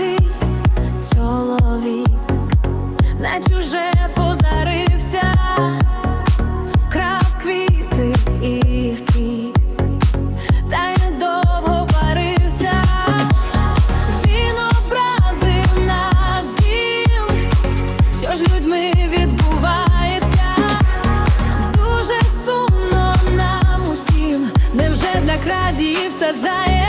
якийсь чоловік, на чуже позарився, крав квіти і втік, та й недовго парився, він образив наш дім, що ж людьми відбувається, дуже сумно нам усім, невже для крадіїв саджає.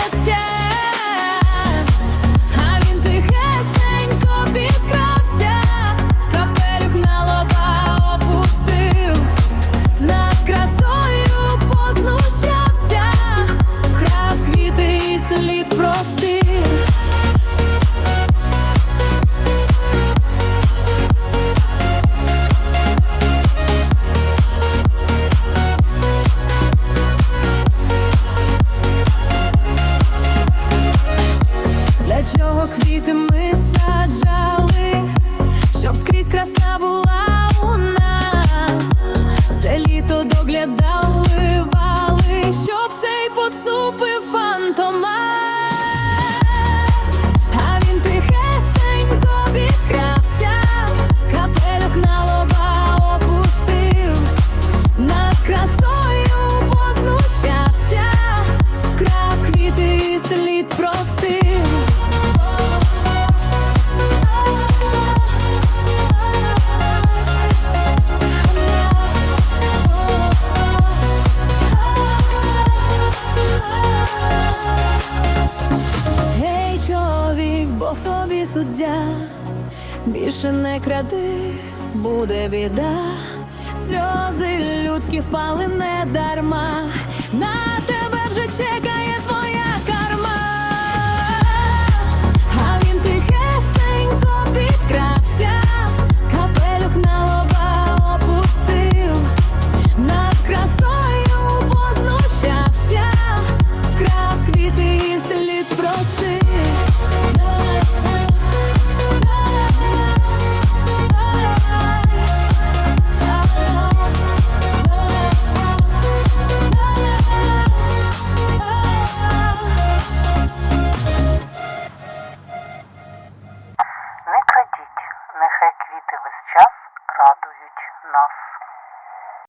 Квіти ми саджали, щоб скрізь краса була у нас, все літо доглядали, вали, щоб цей поцупив фантомас. А він Суддя, більше не кради, буде біда. Сльози людські впали не дарма. нехай квіти весь час радують нас.